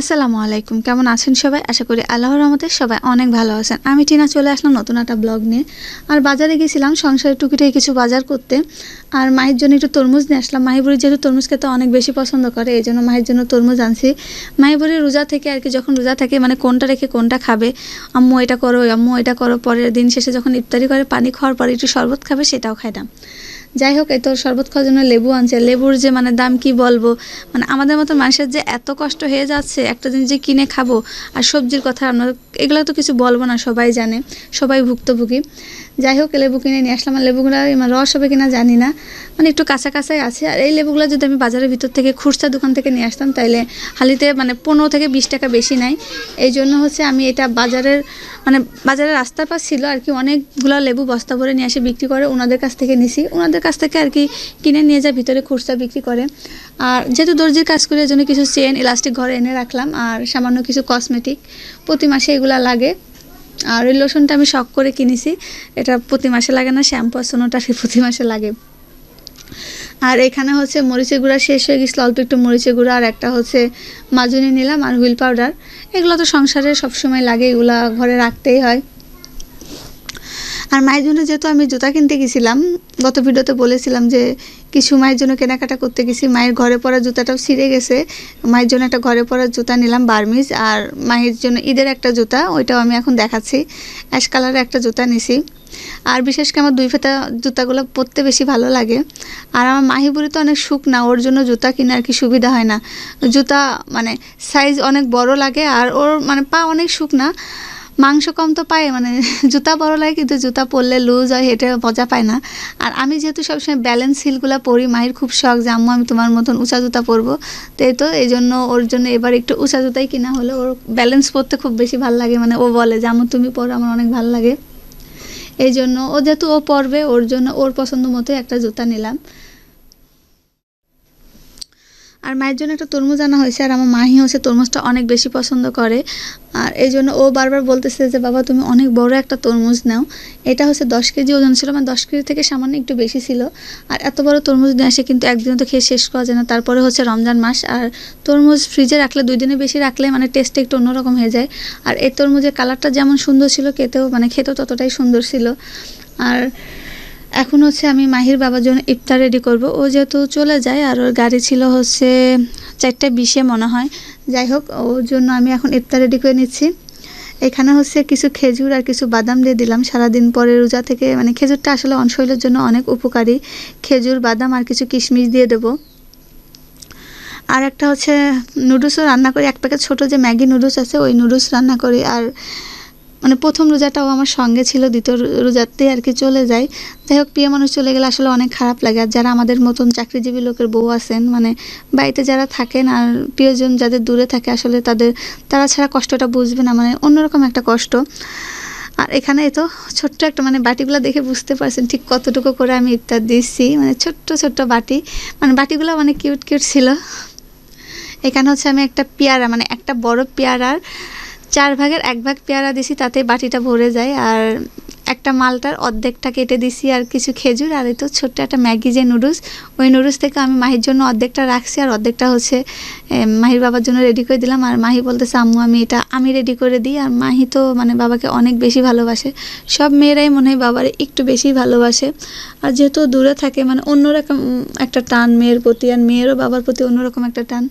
আসসালামু আলাইকুম। কেমন আছেন সবাই? আশা করি আল্লাহর রহমতে সবাই অনেক ভালো আছেন। আমি টিনা, চলে আসলাম নতুন একটা ব্লগ নিয়ে। আর বাজারে গেছিলাম, সংসারের টুকিটাই কিছু বাজার করতে। আর মায়ের জন্য একটু তরমুজ নিয়ে আসলাম। মাহিবুরি যেহেতু তরমুজ খেতে অনেক বেশি পছন্দ করে, এই জন্য মায়ের জন্য তরমুজ আনছি। মাহিবুরি রোজা থেকে আর কি যখন রোজা থাকে মানে কোনটা রেখে কোনটা খাবে? আম্মু এটা করো, আম্মু এটা করো, পরের দিন শেষে যখন ইফতারি করে, পানি খাওয়ার পরে একটু শরবত খাবে, সেটাও খায় না। যাই হোক এই তো শরবত খাওয়ার জন্য লেবু আনছে। লেবুর যে মানে দাম কি বলব? মানে আমাদের মতো মানুষের যে এত কষ্ট হয়ে যাচ্ছে, একটা জিনিস যে কিনে খাব আর সবজির কথা আমরা, এগুলো তো কিছু বলব না, সবাই জানে, সবাই ভুক্তভোগী। যাই হোক লেবু কিনে নিয়ে আসলাম। লেবুগুলো মানে রস হবে কিনা জানি না। মানে একটু কাঁচা কাঁচাই আছে। আর এই লেবুগুলো যদি আমি বাজারের ভিতর থেকে খুচরা দোকান থেকে নিয়ে আসতাম, তাইলে হালিতে মানে পনেরো থেকে বিশ টাকা বেশি নেয় এই জন্য হচ্ছে আমি এটা বাজারের মানে বাজারের রাস্তার পাশ ছিল আর কি, অনেকগুলো লেবু বস্তা ভরে নিয়ে এসে বিক্রি করে ওনাদের কাছ থেকে নিছি। ওনাদের কাছ থেকে আর কি কিনে নিয়ে যায়, ভিতরে খুচরা বিক্রি করে। আর যেহেতু দর্জির কাজ করে জন্য কিছু চেন ইলাস্টিক ঘরে এনে রাখলাম। আর সামান্য কিছু কসমেটিক প্রতি মাসে এগুলা লাগে। আর ওই লোশনটা আমি শখ করে কিনেছি। এটা প্রতি মাসে লাগে না শ্যাম্পু সোনোটা প্রতি মাসে লাগে। আর এখানে হচ্ছে মরিচের গুঁড়া শেষ হয়ে গেছিল, অল্প একটু মরিচের গুঁড়া আর একটা হচ্ছে মাজুনি নিলাম আর হুইল পাউডার। এগুলো তো সংসারে সবসময় লাগে, এগুলা ঘরে রাখতেই হয়। আর মায়ের জন্য যেহেতু আমি জুতা কিনতে গেছিলাম, গত ভিডিওতে বলেছিলাম যে কিছু মায়ের জন্য কেনাকাটা করতে গেছি, মায়ের ঘরে পরা জুতাটাও ছিঁড়ে গেছে। মায়ের জন্য একটা ঘরে পরা জুতা নিলাম বার্মিজ, আর মায়ের জন্য ঈদের একটা জুতা, ওইটাও আমি এখন দেখাচ্ছি। অ্যাশ কালারের একটা জুতা নিছি। আর বিশেষ করে আমার দুই ফেতা জুতাগুলো পরতে বেশি ভালো লাগে। আর আমার মাহি মাহিবুরি তো অনেক সুখ না, ওর জন্য জুতা কিনে আর কি সুবিধা হয় না। জুতা মানে সাইজ অনেক বড় লাগে, আর ওর মানে পা অনেক সুখ না। মাংস কম তো পায় মানে জুতা বড় লাগে কিন্তু জুতা পরলে লুজ হয়, হেঁটে মজা পায় না। আর আমি যেহেতু সবসময় ব্যালেন্স হিলগুলো পরি, মায়ের খুব শখ যে আম্মু আমি তোমার মতন উঁচা জুতা পরবো। তো এই তো, এই জন্য ওর জন্য এবার একটু উঁচা জুতাই কিনা হলো। ওর ব্যালেন্স পরতে খুব বেশি ভালো লাগে মানে ও বলে যে, আম্মু, তুমি পরো, আমার অনেক ভালো লাগে। এই জন্য ও যেহেতু ও পরবে, ওর জন্য ওর পছন্দ মতো একটা জুতা নিলাম। আর মায়ের জন্য একটা তরমুজ আনা হয়েছে, আর আমার মাহি হচ্ছে তরমুজটা অনেক বেশি পছন্দ করে। আর এই জন্য ও বারবার বলতেছে যে, বাবা, তুমি অনেক বড় একটা তরমুজ নাও। এটা হচ্ছে দশ কেজি ওজন ছিল মানে দশ কেজি থেকে সামান্য একটু বেশি ছিল। আর এত বড় তরমুজ নিয়ে আসে, কিন্তু একদিনে তো খেয়ে শেষ করা যায় না। তারপরে হচ্ছে রমজান মাস, আর তরমুজ ফ্রিজে রাখলে, দুই দিনে বেশি রাখলে মানে টেস্টটা একটু অন্যরকম হয়ে যায়। আর এই তরমুজের কালারটা যেমন সুন্দর ছিল, খেতেও মানে খেতেও ততটাই সুন্দর ছিল। আর এখন হচ্ছে আমি মাহির বাবার জন্য ইফতার রেডি করব। ও যেহেতু চলে যায়, আর ওর গাড়ি ছিল হচ্ছে চারটে বিশে মনে হয়। যাই হোক, ওর জন্য আমি এখন ইফতার রেডি করে নিচ্ছি। এখানে হচ্ছে কিছু খেজুর আর কিছু বাদাম দিয়ে দিলাম। সারাদিন পরে রোজা থেকে মানে খেজুরটা আসলে অনশৈলের জন্য অনেক উপকারী। খেজুর, বাদাম আর কিছু কিশমিশ দিয়ে দেবো। আর একটা হচ্ছে নুডলসও রান্না করি। এক প্যাকেট ছোটো যে ম্যাগি নুডলস আছে, ওই নুডলস রান্না করি। আর মানে প্রথম রোজাটাও আমার সঙ্গে ছিল, দ্বিতীয় রোজাতে আর কি চলে যায় যাই হোক, প্রিয় মানুষ চলে গেলে আসলে অনেক খারাপ লাগে। আর যারা আমাদের মতন চাকরিজীবী লোকের বউ আছেন মানে বাড়িতে যারা থাকেন আর প্রিয়জন যাদের দূরে থাকে, আসলে তাদের, তারা ছাড়া কষ্টটা বুঝবে না মানে অন্যরকম একটা কষ্ট। আর এখানে তো ছোট্ট একটা মানে বাটিগুলো দেখে বুঝতে পারছেন ঠিক কতটুকু করে আমি ইফতার দিচ্ছি। মানে ছোট্ট ছোট্ট বাটি। মানে বাটিগুলো মানে কিউট কিউট ছিল। এখানে হচ্ছে আমি একটা পেয়ারা মানে একটা বড় পেয়ারার চার ভাগের এক ভাগ পেয়ারা দিছি, তাতে বাটিটা ভরে যায়। আর একটা মালটার অর্ধেকটা কেটে দিছি আর কিছু খেজুর, আর এই তো ছোট্ট একটা ম্যাগি যে নুডলস, ওই নুডলস থেকে আমি মাহির জন্য অর্ধেকটা রাখছি আর অর্ধেকটা হচ্ছে মাহির বাবার জন্য রেডি করে দিলাম। আর মাহি বলতেছে, আম্মু, আমি এটা, আমি রেডি করে দিই। আর মাহি তো মানে বাবাকে অনেক বেশি ভালোবাসে। সব মেয়েরাই মনে হয় বাবারে একটু বেশি ভালোবাসে। আর যেহেতু দূরে থাকে মানে অন্যরকম একটা টান মেয়ের প্রতি, আর মেয়েরও বাবার প্রতি অন্যরকম একটা টান।